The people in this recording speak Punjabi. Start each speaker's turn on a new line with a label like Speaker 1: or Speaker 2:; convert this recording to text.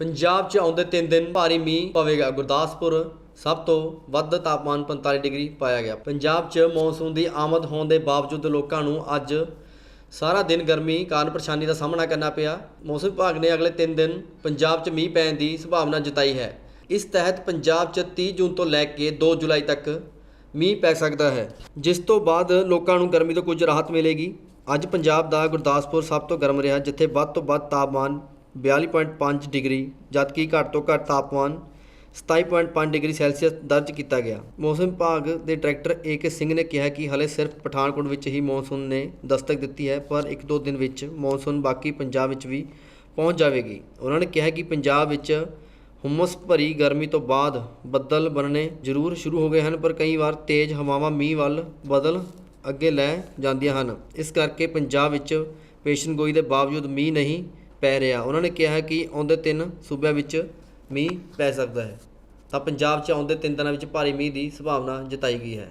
Speaker 1: ਪੰਜਾਬ 'ਚ ਆਉਂਦੇ 3 ਦਿਨ ਭਾਰੀ ਮੀਂਹ ਪਵੇਗਾ। ਗੁਰਦਾਸਪੁਰ ਸਭ ਤੋਂ ਵੱਧ ਤਾਪਮਾਨ 45 ਡਿਗਰੀ ਪਾਇਆ ਗਿਆ। ਪੰਜਾਬ 'ਚ ਮੌਨਸੂਨ ਦੀ ਆਮਦ ਹੋਣ ਦੇ ਬਾਵਜੂਦ ਲੋਕਾਂ ਨੂੰ ਅੱਜ ਸਾਰਾ ਦਿਨ ਗਰਮੀ ਕਾਰਨ ਪਰੇਸ਼ਾਨੀ ਦਾ ਸਾਹਮਣਾ ਕਰਨਾ ਪਿਆ। ਮੌਸਮ ਵਿਭਾਗ ਨੇ ਅਗਲੇ 3 ਦਿਨ ਪੰਜਾਬ 'ਚ ਮੀਂਹ ਪੈਣ ਦੀ ਸੰਭਾਵਨਾ ਜਤਾਈ ਹੈ। ਇਸ ਤਹਿਤ ਪੰਜਾਬ 'ਚ 30 ਜੂਨ ਤੋਂ ਲੈ ਕੇ 2 ਜੁਲਾਈ ਤੱਕ ਮੀਂਹ ਪੈ ਸਕਦਾ ਹੈ, ਜਿਸ ਤੋਂ ਬਾਅਦ ਲੋਕਾਂ ਨੂੰ ਗਰਮੀ ਤੋਂ ਕੁਝ ਰਾਹਤ ਮਿਲੇਗੀ। ਅੱਜ ਪੰਜਾਬ ਦਾ ਗੁਰਦਾਸਪੁਰ ਸਭ ਤੋਂ ਗਰਮ ਰਿਹਾ, ਜਿੱਥੇ ਵੱਧ ਤੋਂ ਵੱਧ ਤਾਪਮਾਨ 42.5 ਡਿਗਰੀ, ਜਦਕਿ ਘੱਟ ਤੋਂ ਘੱਟ ਤਾਪਮਾਨ 27.5 ਡਿਗਰੀ ਸੈਲਸੀਅਸ ਦਰਜ ਕੀਤਾ ਗਿਆ। ਮੌਸਮ ਵਿਭਾਗ ਦੇ ਡਾਇਰੈਕਟਰ ਏ ਕੇ ਸਿੰਘ ਨੇ ਕਿਹਾ ਕਿ ਹਲੇ ਸਿਰਫ ਪਠਾਨਕੋਟ ਵਿੱਚ ਹੀ ਮੌਨਸੂਨ ਨੇ ਦਸਤਕ ਦਿੱਤੀ ਹੈ, ਪਰ ਇੱਕ ਦੋ ਦਿਨ ਵਿੱਚ ਮੌਨਸੂਨ ਬਾਕੀ ਪੰਜਾਬ ਵਿੱਚ ਵੀ ਪਹੁੰਚ ਜਾਵੇਗੀ। ਉਹਨਾਂ ਨੇ ਕਿਹਾ ਕਿ ਪੰਜਾਬ ਵਿੱਚ ਹੁਮਸ ਭਰੀ ਗਰਮੀ ਤੋਂ ਬਾਅਦ ਬੱਦਲ ਬਣਨੇ ਜ਼ਰੂਰ ਸ਼ੁਰੂ ਹੋ ਗਏ ਹਨ, ਪਰ ਕਈ ਵਾਰ ਤੇਜ਼ ਹਵਾਵਾਂ ਮੀਂਹ ਵੱਲ ਬਦਲ ਅੱਗੇ ਲੈ ਜਾਂਦੀਆਂ ਹਨ। ਇਸ ਕਰਕੇ ਪੰਜਾਬ ਵਿੱਚ ਪੇਸ਼ਨਗੋਈ ਦੇ ਬਾਵਜੂਦ ਮੀਂਹ ਨਹੀਂ ਪੈ ਰਿਹਾ। ਉਹਨਾਂ ਨੇ ਕਿਹਾ ਕਿ ਆਉਂਦੇ ਤਿੰਨ ਸੂਬਿਆਂ ਵਿੱਚ ਮੀਂਹ ਪੈ ਸਕਦਾ ਹੈ। ਤਾਂ ਪੰਜਾਬ 'ਚ ਆਉਂਦੇ ਤਿੰਨ ਦਿਨਾਂ ਵਿੱਚ ਭਾਰੀ ਮੀਂਹ ਦੀ ਸੰਭਾਵਨਾ ਜਤਾਈ ਗਈ ਹੈ।